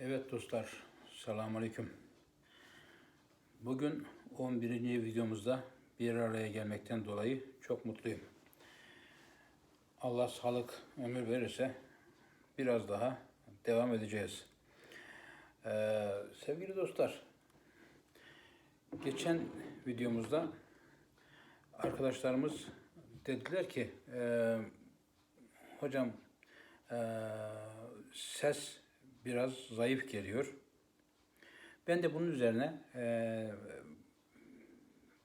Evet dostlar, selamünaleyküm. Bugün 11. videomuzda bir araya gelmekten dolayı çok mutluyum. Allah sağlık, ömür verirse biraz daha devam edeceğiz. Ee, sevgili dostlar, geçen videomuzda arkadaşlarımız dediler ki, e, hocam e, ses biraz zayıf geliyor. Ben de bunun üzerine e,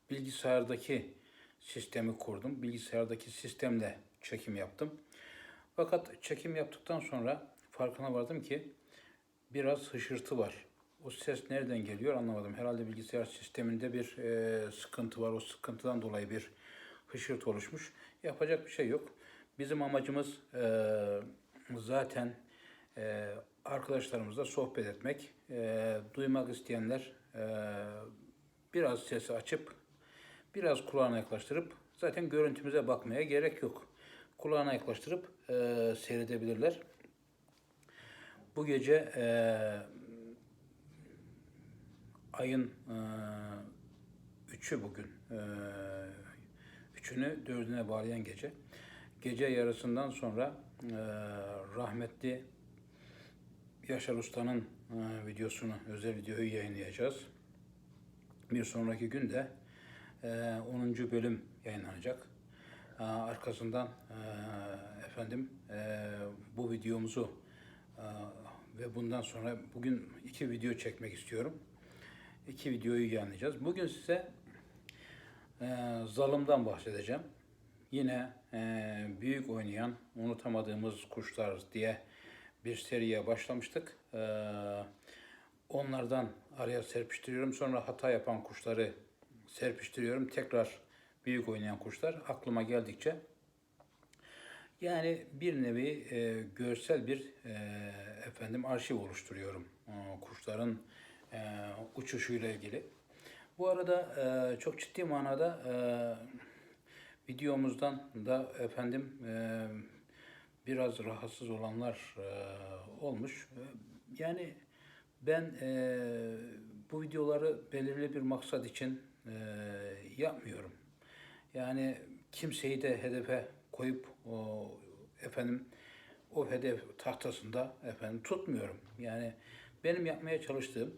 bilgisayardaki sistemi kurdum. Bilgisayardaki sistemle çekim yaptım. Fakat çekim yaptıktan sonra farkına vardım ki biraz hışırtı var. O ses nereden geliyor anlamadım. Herhalde bilgisayar sisteminde bir e, sıkıntı var. O sıkıntıdan dolayı bir hışırtı oluşmuş. Yapacak bir şey yok. Bizim amacımız e, zaten e, arkadaşlarımızla sohbet etmek. E, duymak isteyenler e, biraz sesi açıp biraz kulağına yaklaştırıp zaten görüntümüze bakmaya gerek yok. Kulağına yaklaştırıp e, seyredebilirler. Bu gece e, ayın e, üçü bugün. E, üçünü dördüne bağlayan gece. Gece yarısından sonra e, rahmetli Yaşar Usta'nın e, videosunu, özel videoyu yayınlayacağız. Bir sonraki gün de e, 10. bölüm yayınlanacak. E, arkasından efendim bu videomuzu ve bundan sonra bugün iki video çekmek istiyorum. İki videoyu yayınlayacağız. Bugün size zalımdan bahsedeceğim. Yine büyük oynayan, unutamadığımız kuşlar diye bir seriye başlamıştık. E, onlardan araya serpiştiriyorum. Sonra hata yapan kuşları serpiştiriyorum. Tekrar büyük oynayan kuşlar aklıma geldikçe. Yani bir nevi e, görsel bir e, efendim arşiv oluşturuyorum e, kuşların e, uçuşuyla ilgili. Bu arada e, çok ciddi manada e, videomuzdan da efendim e, biraz rahatsız olanlar e, olmuş. E, Yani ben e, bu videoları belirli bir maksat için yapmıyorum. Yani kimseyi de hedefe koyup o efendim o hedef tahtasında efendim tutmuyorum. Yani benim yapmaya çalıştığım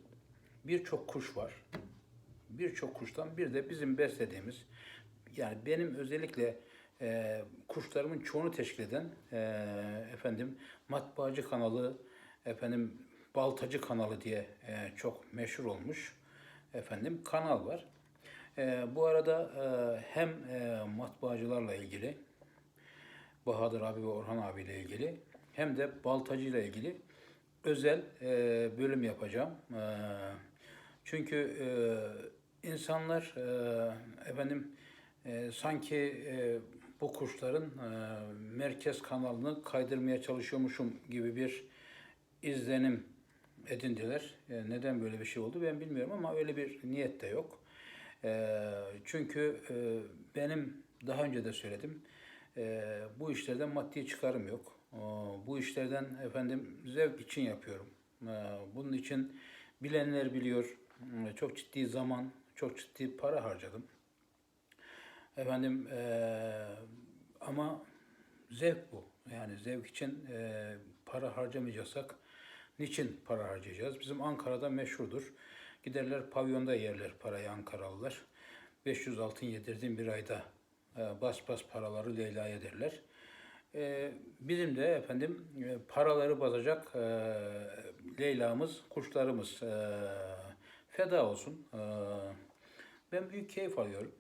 birçok kuş var. Birçok kuştan bir de bizim beslediğimiz yani benim özellikle e, kuşlarımın çoğunu teşkil eden e, efendim matbaacı kanalı efendim baltacı kanalı diye e, çok meşhur olmuş efendim kanal var. E, bu arada e, hem e, matbaacılarla ilgili Bahadır abi ve Orhan abiyle ilgili hem de baltacı ile ilgili özel e, bölüm yapacağım. E, çünkü e, insanlar e, efendim e, sanki e, bu kuşların e, merkez kanalını kaydırmaya çalışıyormuşum gibi bir izlenim edindiler. E, neden böyle bir şey oldu ben bilmiyorum ama öyle bir niyet de yok. E, çünkü e, benim daha önce de söyledim. E, bu işlerden maddi çıkarım yok. E, bu işlerden efendim zevk için yapıyorum. E, bunun için bilenler biliyor. E, çok ciddi zaman, çok ciddi para harcadım. Efendim eee, ama zevk bu. Yani zevk için eee, para harcamayacaksak niçin para harcayacağız? Bizim Ankara'da meşhurdur. Giderler pavyonda yerler parayı Ankaralılar. 500 altın yedirdiğim bir ayda eee, bas bas paraları Leyla'ya derler. Eee, bizim de efendim eee, paraları basacak eee, Leyla'mız, kuşlarımız eee, feda olsun. Eee, ben büyük keyif alıyorum.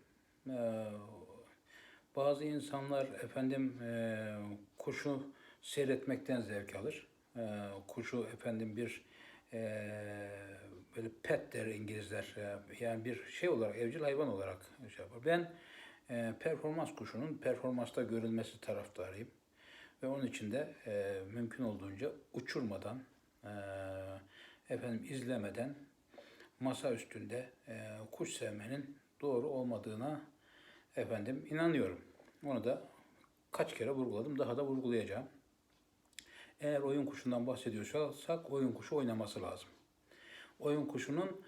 Ee, bazı insanlar efendim e, kuşu seyretmekten zevk alır. Ee, kuşu efendim bir e, böyle pet der İngilizler. E, Yani bir şey olarak evcil hayvan olarak şey yapar. Ben e, performans kuşunun performansta görülmesi taraftarıyım. Ve onun için de e, mümkün olduğunca uçurmadan, e, efendim izlemeden masa üstünde e, kuş sevmenin doğru olmadığına efendim inanıyorum. Onu da kaç kere vurguladım, daha da vurgulayacağım. Eğer oyun kuşundan bahsediyorsak oyun kuşu oynaması lazım. Oyun kuşunun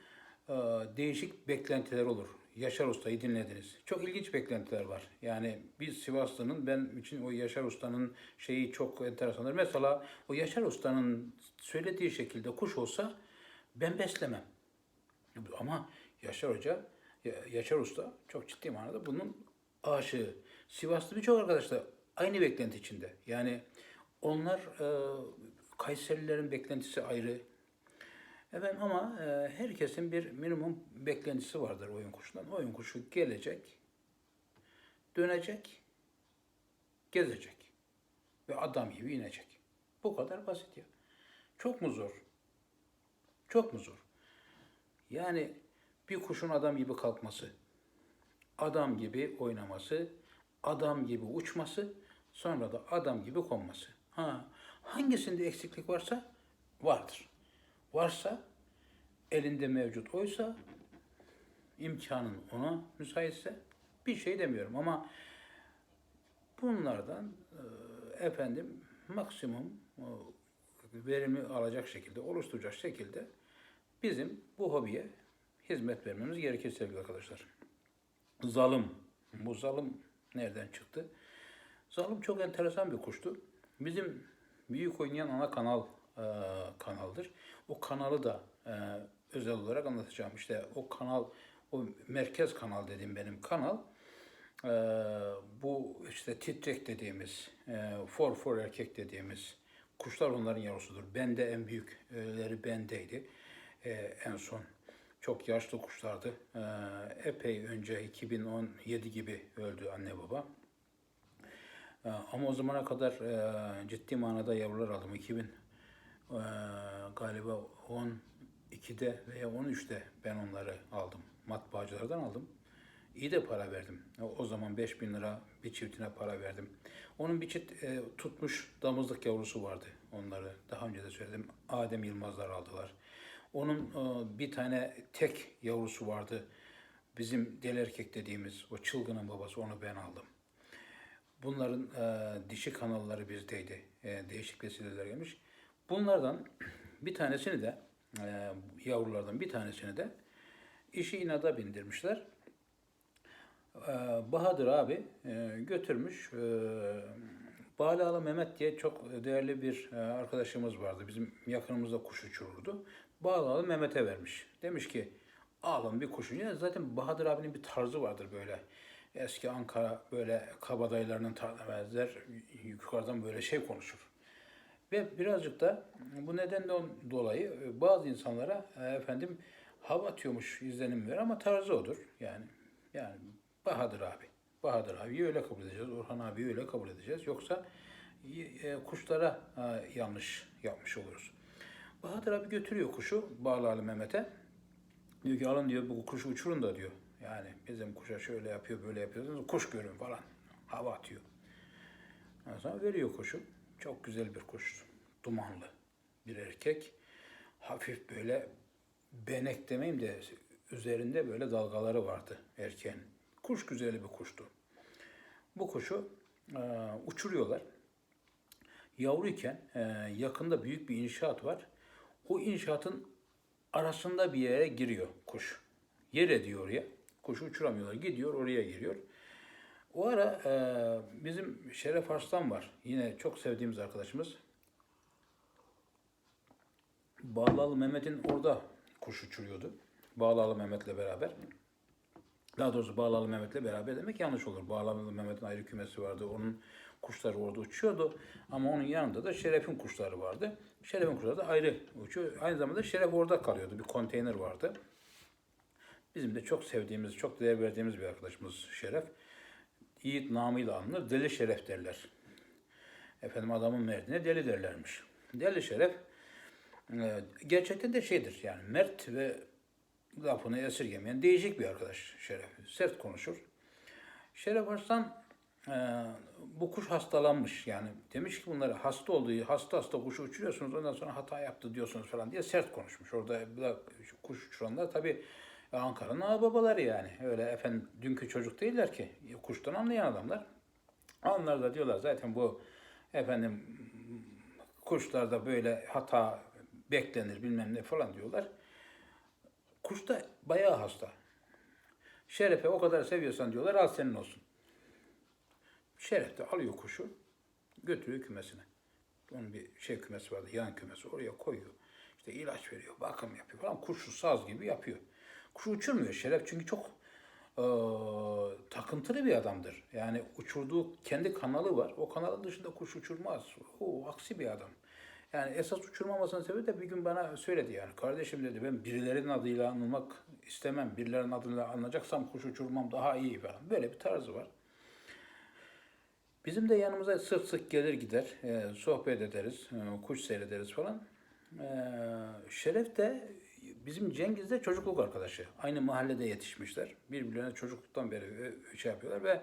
e, değişik beklentileri olur. Yaşar Usta'yı dinlediniz. Çok ilginç beklentiler var. Yani biz Sivaslı'nın ben için o Yaşar Usta'nın şeyi çok enteresandır. Mesela o Yaşar Usta'nın söylediği şekilde kuş olsa ben beslemem. Ama Yaşar Hoca, Yaşar Usta çok ciddi manada bunun aşığı. Sivaslı birçok arkadaş da aynı beklenti içinde. Yani onlar e, Kayserilerin beklentisi ayrı. Efendim ama e, herkesin bir minimum beklentisi vardır oyun kuşundan. Oyun kuşu gelecek, dönecek, gezecek ve adam gibi inecek. Bu kadar basit ya. Çok mu zor? Çok mu zor? Yani bir kuşun adam gibi kalkması, adam gibi oynaması, adam gibi uçması, sonra da adam gibi konması. Ha, hangisinde eksiklik varsa vardır. Varsa elinde mevcut oysa imkanın ona müsaitse bir şey demiyorum ama bunlardan e, efendim maksimum e, verimi alacak şekilde, oluşturacak şekilde bizim bu hobiye hizmet vermemiz gerekir sevgili arkadaşlar. Zalım. Bu zalım nereden çıktı? Zalım çok enteresan bir kuştu. Bizim büyük oynayan ana kanal e, kanaldır. O kanalı da e, özel olarak anlatacağım. İşte o kanal, o merkez kanal dediğim benim kanal. e, bu işte titrek dediğimiz, e, for for erkek dediğimiz kuşlar onların yavrusudur. Bende en büyükleri bendeydi. E, en son çok yaşlı kuşlardı. E, epey önce 2017 gibi öldü anne baba. E, Ama o zamana kadar e, ciddi manada yavrular aldım. 2000 e, galiba 12'de veya 13'te ben onları aldım. Matbaacılardan aldım. İyi de para verdim. O, zaman 5000 lira bir çiftine para verdim. Onun bir çift e, tutmuş damızlık yavrusu vardı onları. Daha önce de söyledim. Adem Yılmazlar aldılar. Onun e, bir tane tek yavrusu vardı. Bizim deli erkek dediğimiz o çılgının babası onu ben aldım. Bunların e, dişi kanalları bizdeydi. E, değişik vesileler gelmiş. Bunlardan bir tanesini de yavrulardan bir tanesini de işi inada bindirmişler. Bahadır abi götürmüş. Bağlalı Mehmet diye çok değerli bir arkadaşımız vardı. Bizim yakınımızda kuş uçururdu. Bağlalı Mehmet'e vermiş. Demiş ki alın bir kuşun. Ya zaten Bahadır abinin bir tarzı vardır böyle. Eski Ankara böyle kabadayılarının tarzına benzer. Yukarıdan böyle şey konuşur. Ve birazcık da bu nedenden dolayı e, bazı insanlara e, efendim hava atıyormuş izlenim ver ama tarzı odur. Yani yani Bahadır abi. Bahadır abiyi öyle kabul edeceğiz. Orhan abiyi öyle kabul edeceğiz. Yoksa e, kuşlara yanlış yapmış oluruz. Bahadır abi götürüyor kuşu Bağlalı Mehmet'e. Diyor ki alın diyor bu kuşu uçurun da diyor. Yani bizim kuşa şöyle yapıyor böyle yapıyor. Kuş görün falan. Hava atıyor. Ondan sonra veriyor kuşu. Çok güzel bir kuş. Dumanlı bir erkek. Hafif böyle benek demeyeyim de üzerinde böyle dalgaları vardı erkeğin. Kuş güzeli bir kuştu. Bu kuşu e, uçuruyorlar. Yavruyken e, yakında büyük bir inşaat var. O inşaatın arasında bir yere giriyor kuş. Yer ediyor oraya. Kuşu uçuramıyorlar. Gidiyor oraya giriyor. O ara e, bizim Şeref Arslan var. Yine çok sevdiğimiz arkadaşımız. Bağlalı Mehmet'in orada kuş uçuruyordu. Bağlalı Mehmet'le beraber. Daha doğrusu Bağlalı Mehmet'le beraber demek yanlış olur. Bağlalı Mehmet'in ayrı kümesi vardı. Onun kuşları orada uçuyordu. Ama onun yanında da Şeref'in kuşları vardı. Şeref'in kuşları da ayrı uçuyor. Aynı zamanda Şeref orada kalıyordu. Bir konteyner vardı. Bizim de çok sevdiğimiz, çok değer verdiğimiz bir arkadaşımız Şeref. Yiğit namıyla anılır. Deli Şeref derler. Efendim adamın merdine deli derlermiş. Deli Şeref e, gerçekten de şeydir yani mert ve lafını esirgemeyen değişik bir arkadaş Şeref. Sert konuşur. Şeref Arslan e, bu kuş hastalanmış yani demiş ki bunları hasta olduğu hasta hasta kuşu uçuruyorsunuz ondan sonra hata yaptı diyorsunuz falan diye sert konuşmuş. Orada kuş uçuranlar tabii Ankara'nın ağababaları yani. Öyle efendim dünkü çocuk değiller ki. Kuştan anlayan adamlar. Onlar da diyorlar zaten bu efendim kuşlarda böyle hata beklenir bilmem ne falan diyorlar. Kuş da bayağı hasta. Şerefe o kadar seviyorsan diyorlar al senin olsun. Şeref de alıyor kuşu götürüyor kümesine. Onun bir şey kümesi vardı, yan kümesi oraya koyuyor. İşte ilaç veriyor, bakım yapıyor falan. Kuşu saz gibi yapıyor. Kuşu uçurmuyor Şeref çünkü çok eee, takıntılı bir adamdır. Yani uçurduğu kendi kanalı var. O kanalın dışında kuş uçurmaz. O aksi bir adam. Yani esas uçurmamasının sebebi de bir gün bana söyledi yani. Kardeşim dedi ben birilerinin adıyla anılmak istemem. Birilerinin adıyla anılacaksam kuş uçurmam daha iyi falan. Böyle bir tarzı var. Bizim de yanımıza sık sık gelir gider, e, sohbet ederiz, e, kuş seyrederiz falan. E, Şeref de bizim Cengiz de çocukluk arkadaşı. Aynı mahallede yetişmişler. Birbirlerine çocukluktan beri e, şey yapıyorlar ve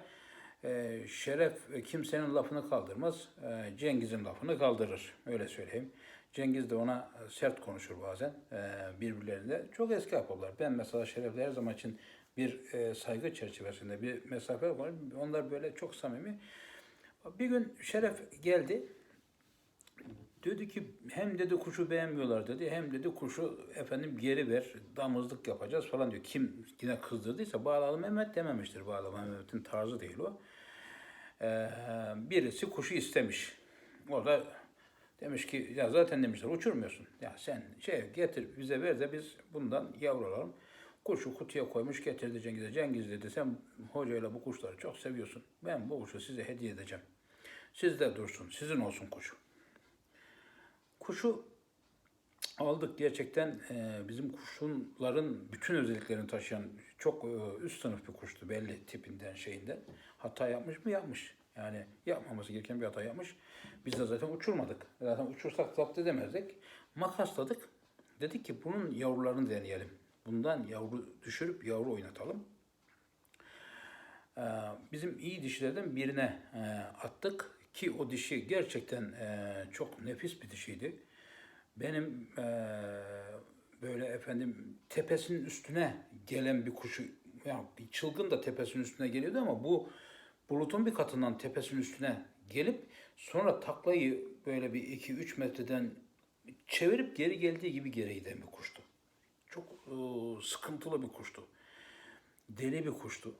e, Şeref kimsenin lafını kaldırmaz, e, Cengiz'in lafını kaldırır. Öyle söyleyeyim. Cengiz de ona sert konuşur bazen e, birbirlerinde. Çok eski ahbaplar. Ben mesela Şeref'le her zaman için bir e, saygı çerçevesinde bir mesafe var. Onlar böyle çok samimi. Bir gün Şeref geldi. Dedi ki hem dedi kuşu beğenmiyorlar dedi hem dedi kuşu efendim geri ver damızlık yapacağız falan diyor. Kim yine kızdırdıysa bağlalı Mehmet dememiştir. Bağlalı Mehmet'in tarzı değil o. Ee, birisi kuşu istemiş. O da demiş ki ya zaten demişler uçurmuyorsun. Ya sen şey getir bize ver de biz bundan yavru alalım. Kuşu kutuya koymuş getirdi Cengiz'e. Cengiz dedi sen hocayla bu kuşları çok seviyorsun. Ben bu kuşu size hediye edeceğim. Sizde dursun, sizin olsun kuşu. Kuşu aldık gerçekten e, bizim kuşunların bütün özelliklerini taşıyan çok e, üst sınıf bir kuştu belli tipinden şeyinden. Hata yapmış mı? Yapmış. Yani yapmaması gereken bir hata yapmış. Biz de zaten uçurmadık. Zaten uçursak zapt edemezdik. Makasladık. Dedik ki bunun yavrularını deneyelim. Bundan yavru düşürüp yavru oynatalım. Ee, bizim iyi dişilerden birine e, attık ki o dişi gerçekten e, çok nefis bir dişiydi. Benim e, böyle efendim tepesinin üstüne gelen bir kuşu, yani bir çılgın da tepesinin üstüne geliyordu ama bu bulutun bir katından tepesinin üstüne gelip sonra taklayı böyle bir 2-3 metreden çevirip geri geldiği gibi geri giden bir kuştu. Çok e, sıkıntılı bir kuştu. Deli bir kuştu.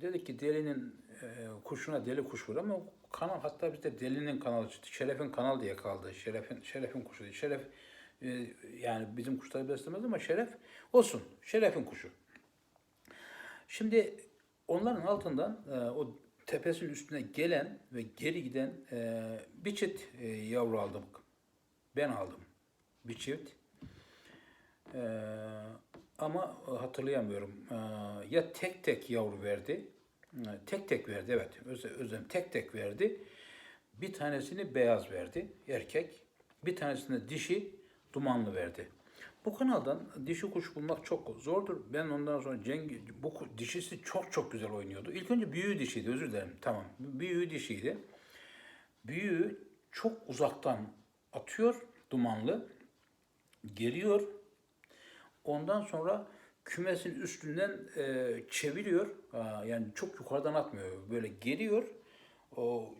Dedik ki delinin e, kuşuna deli kuş vur ama kanal hatta bizde delinin kanalı çıktı. Şeref'in kanal diye kaldı. Şeref'in Şeref'in kuşu değil. Şeref e, yani bizim kuşları beslemez ama Şeref olsun. Şeref'in kuşu. Şimdi onların altından e, o tepesinin üstüne gelen ve geri giden e, bir çift e, yavru aldım. Ben aldım. Bir çift. Ee, ama hatırlayamıyorum. Ee, ya tek tek yavru verdi. Ee, Tek tek verdi evet. Öz- Özlem tek tek verdi. Bir tanesini beyaz verdi erkek. Bir tanesini dişi dumanlı verdi. Bu kanaldan dişi kuş bulmak çok zordur. Ben ondan sonra Cengiz, bu dişisi çok çok güzel oynuyordu. İlk önce büyüğü dişiydi özür dilerim. Tamam. Büyüğü dişiydi. Büyüğü çok uzaktan atıyor dumanlı. Geliyor. Ondan sonra kümesin üstünden e, çeviriyor. Aa, yani çok yukarıdan atmıyor. Böyle geliyor. O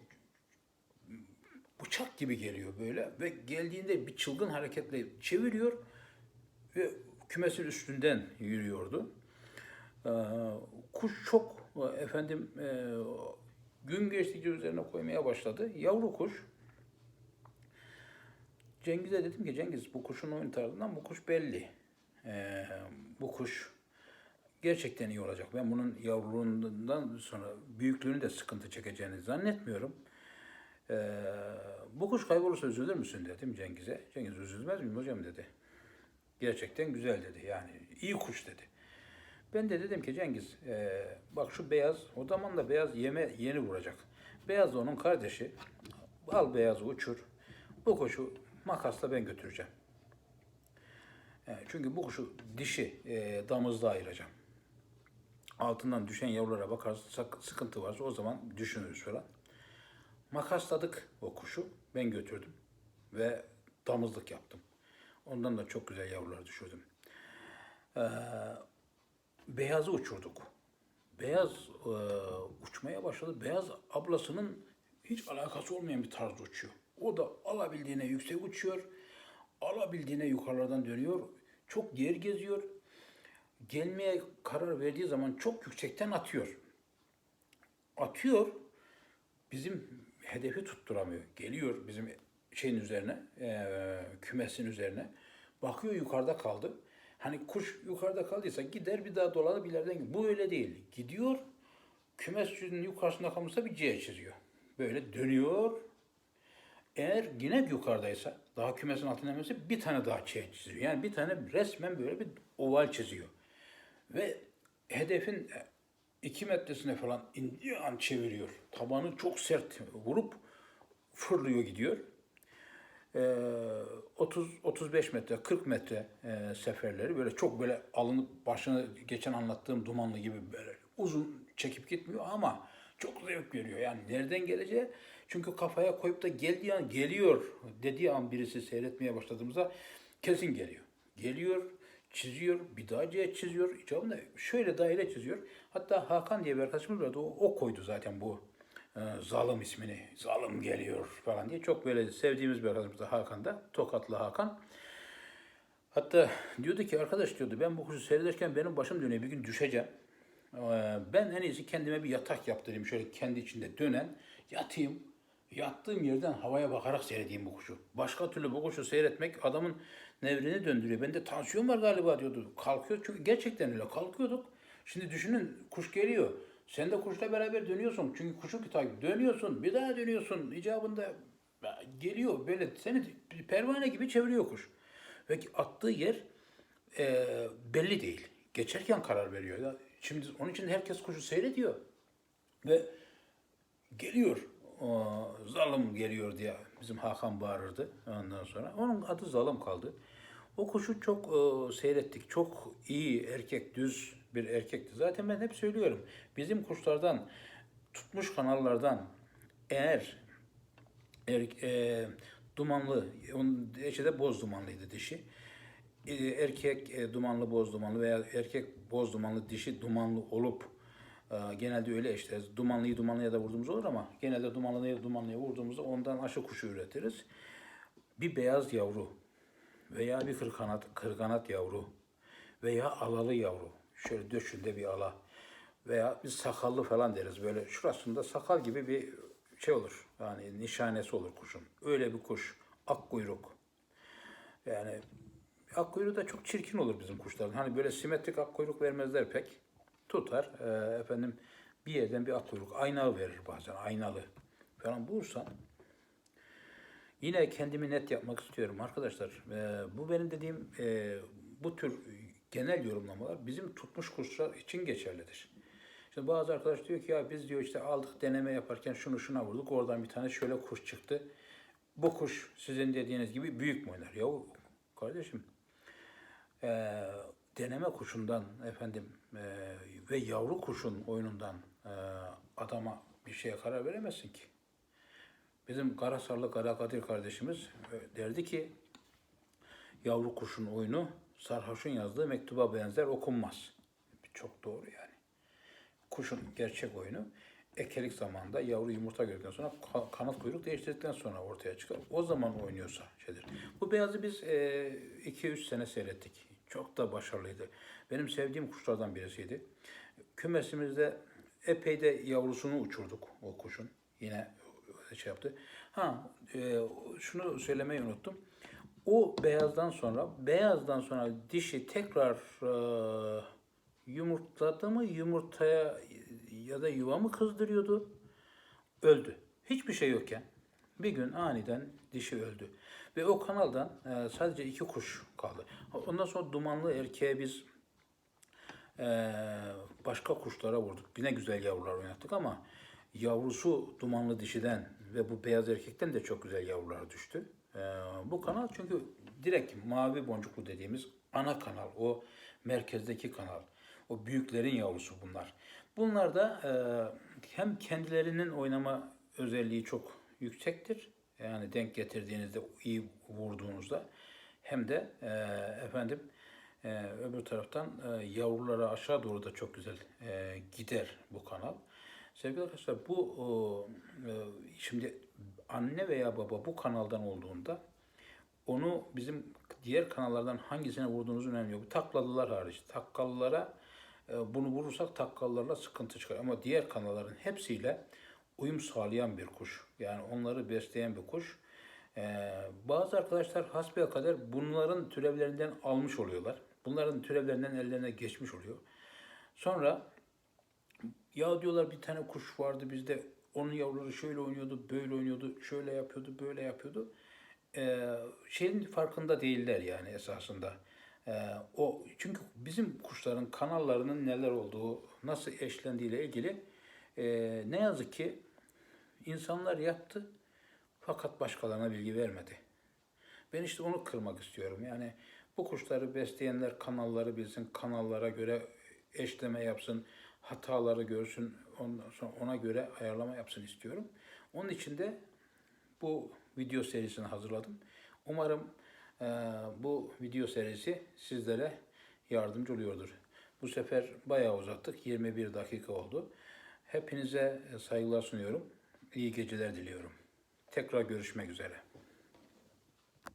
bıçak gibi geliyor böyle ve geldiğinde bir çılgın hareketle çeviriyor ve kümesin üstünden yürüyordu. Ee, kuş çok e, efendim e, gün geçtikçe üzerine koymaya başladı. Yavru kuş. Cengiz'e dedim ki Cengiz bu kuşun oyun tarzından bu kuş belli. Ee, bu kuş gerçekten iyi olacak. Ben bunun yavruluğundan sonra büyüklüğünü de sıkıntı çekeceğini zannetmiyorum. Ee, bu kuş kaybolursa üzülür müsün dedim Cengiz'e. Cengiz üzülmez miyim hocam dedi. Gerçekten güzel dedi yani iyi kuş dedi. Ben de dedim ki Cengiz e, bak şu beyaz o zaman da beyaz yeme yeni vuracak. Beyaz da onun kardeşi. Al beyazı uçur. Bu kuşu makasla ben götüreceğim. E, çünkü bu kuşu dişi e, damızda ayıracağım. Altından düşen yavrulara bakarsak sıkıntı varsa o zaman düşünürüz falan. Makasladık o kuşu. Ben götürdüm. Ve damızlık yaptım. Ondan da çok güzel yavrular düşürdüm. Ee, beyazı uçurduk. Beyaz e, uçmaya başladı. Beyaz ablasının hiç alakası olmayan bir tarzda uçuyor. O da alabildiğine yüksek uçuyor. Alabildiğine yukarılardan dönüyor. Çok yer geziyor. Gelmeye karar verdiği zaman çok yüksekten atıyor. Atıyor. Bizim hedefi tutturamıyor. Geliyor bizim şeyin üzerine, eee, kümesin üzerine. Bakıyor yukarıda kaldı. Hani kuş yukarıda kaldıysa gider bir daha dolanıp ileriden. Bu öyle değil. Gidiyor, kümesin yukarısında kalmışsa bir C çiziyor. Böyle dönüyor. Eğer yine yukarıdaysa, daha kümesin altına inmezse bir tane daha C çiziyor. Yani bir tane resmen böyle bir oval çiziyor. Ve hedefin iki metresine falan indiği an çeviriyor. Tabanı çok sert vurup fırlıyor gidiyor. Ee, 30 35 metre, 40 metre e, seferleri böyle çok böyle alınıp başına geçen anlattığım dumanlı gibi böyle uzun çekip gitmiyor ama çok zevk veriyor. Yani nereden geleceği? Çünkü kafaya koyup da geldiği an geliyor dediği an birisi seyretmeye başladığımızda kesin geliyor. Geliyor, çiziyor, bir C çiziyor. İcabında şöyle daire çiziyor. Hatta Hakan diye bir arkadaşımız vardı. O, o koydu zaten bu e, zalim ismini. Zalim geliyor falan diye. Çok böyle sevdiğimiz bir arkadaşımız da Hakan da. Tokatlı Hakan. Hatta diyordu ki arkadaş diyordu ben bu kuşu seyrederken benim başım dönüyor bir gün düşeceğim. Ee, Ben en iyisi kendime bir yatak yaptırayım şöyle kendi içinde dönen yatayım. Yattığım yerden havaya bakarak seyredeyim bu kuşu. Başka türlü bu kuşu seyretmek adamın nevrini döndürüyor. Bende tansiyon var galiba diyordu. Kalkıyor çünkü gerçekten öyle kalkıyorduk. Şimdi düşünün kuş geliyor. Sen de kuşla beraber dönüyorsun. Çünkü kuşu takip dönüyorsun. Bir daha dönüyorsun. İcabında geliyor böyle seni pervane gibi çeviriyor kuş. Ve attığı yer e, belli değil. Geçerken karar veriyor. Şimdi onun için herkes kuşu seyrediyor. Ve geliyor. O, zalim geliyor diye bizim Hakan bağırırdı ondan sonra. Onun adı zalim kaldı. O kuşu çok e, seyrettik. Çok iyi erkek, düz bir erkekti. Zaten ben hep söylüyorum. Bizim kuşlardan, tutmuş kanallardan eğer er, e, dumanlı, onun eşi de boz dumanlıydı dişi. E, erkek e, dumanlı boz dumanlı veya erkek boz dumanlı dişi dumanlı olup genelde öyle işte dumanlıyı dumanlıya da vurduğumuz olur ama genelde dumanlıyı dumanlıya vurduğumuzda ondan aşı kuşu üretiriz. Bir beyaz yavru veya bir kırkanat, kırkanat yavru veya alalı yavru. Şöyle döşünde bir ala veya biz sakallı falan deriz. Böyle şurasında sakal gibi bir şey olur. Yani nişanesi olur kuşun. Öyle bir kuş. Ak kuyruk. Yani ak kuyruğu da çok çirkin olur bizim kuşların. Hani böyle simetrik ak kuyruk vermezler pek. Tutar. Ee, efendim bir yerden bir kuyruk. Aynalı verir bazen. Aynalı falan bulursan Yine kendimi net yapmak istiyorum arkadaşlar. Ee, bu benim dediğim e, bu tür genel yorumlamalar bizim tutmuş kuşlar için geçerlidir. Şimdi bazı arkadaş diyor ki ya biz diyor işte aldık deneme yaparken şunu şuna vurduk oradan bir tane şöyle kuş çıktı. Bu kuş sizin dediğiniz gibi büyük mü oynar? Ya kardeşim e, deneme kuşundan efendim e, ve yavru kuşun oyunundan e, adama bir şeye karar veremezsin ki. Bizim Karasarlı Kara Kadir kardeşimiz e, derdi ki yavru kuşun oyunu sarhoşun yazdığı mektuba benzer okunmaz. Çok doğru yani. Kuşun gerçek oyunu ekelik zamanında yavru yumurta gördükten sonra ka- kanat kuyruk değiştirdikten sonra ortaya çıkar. O zaman oynuyorsa şeydir. Bu beyazı biz 2-3 sene seyrettik. Çok da başarılıydı. Benim sevdiğim kuşlardan birisiydi. Kümesimizde epey de yavrusunu uçurduk o kuşun. Yine şey yaptı. Ha e, şunu söylemeyi unuttum. O beyazdan sonra beyazdan sonra dişi tekrar e, yumurtladı mı yumurtaya ya da yuva mı kızdırıyordu? Öldü. Hiçbir şey yokken bir gün aniden dişi öldü. Ve o kanaldan e, sadece iki kuş kaldı. Ondan sonra dumanlı erkeğe biz ee, başka kuşlara vurduk. Yine güzel yavrular oynattık ama yavrusu dumanlı dişiden ve bu beyaz erkekten de çok güzel yavrular düştü. Ee, bu kanal çünkü direkt mavi boncuklu dediğimiz ana kanal. O merkezdeki kanal. O büyüklerin yavrusu bunlar. Bunlar da e, hem kendilerinin oynama özelliği çok yüksektir. Yani denk getirdiğinizde, iyi vurduğunuzda hem de e, efendim ee, öbür taraftan e, yavrulara aşağı doğru da çok güzel e, gider bu kanal. Sevgili arkadaşlar bu e, şimdi anne veya baba bu kanaldan olduğunda onu bizim diğer kanallardan hangisine vurduğunuzun önemi yok. Taklalılar hariç. Takkalılara e, bunu vurursak takkalılarla sıkıntı çıkar. Ama diğer kanalların hepsiyle uyum sağlayan bir kuş. Yani onları besleyen bir kuş. Ee, bazı arkadaşlar hasbelkader bunların türevlerinden almış oluyorlar. Bunların türevlerinden ellerine geçmiş oluyor. Sonra ya diyorlar bir tane kuş vardı bizde onun yavruları şöyle oynuyordu, böyle oynuyordu, şöyle yapıyordu, böyle yapıyordu. Ee, şeyin farkında değiller yani esasında. Ee, o çünkü bizim kuşların kanallarının neler olduğu, nasıl eşlendiğiyle ilgili e, ne yazık ki insanlar yaptı fakat başkalarına bilgi vermedi. Ben işte onu kırmak istiyorum. Yani bu kuşları besleyenler kanalları bilsin, kanallara göre eşleme yapsın, hataları görsün, ondan sonra ona göre ayarlama yapsın istiyorum. Onun için de bu video serisini hazırladım. Umarım eee, bu video serisi sizlere yardımcı oluyordur. Bu sefer bayağı uzattık. 21 dakika oldu. Hepinize saygılar sunuyorum. İyi geceler diliyorum. Tekrar görüşmek üzere.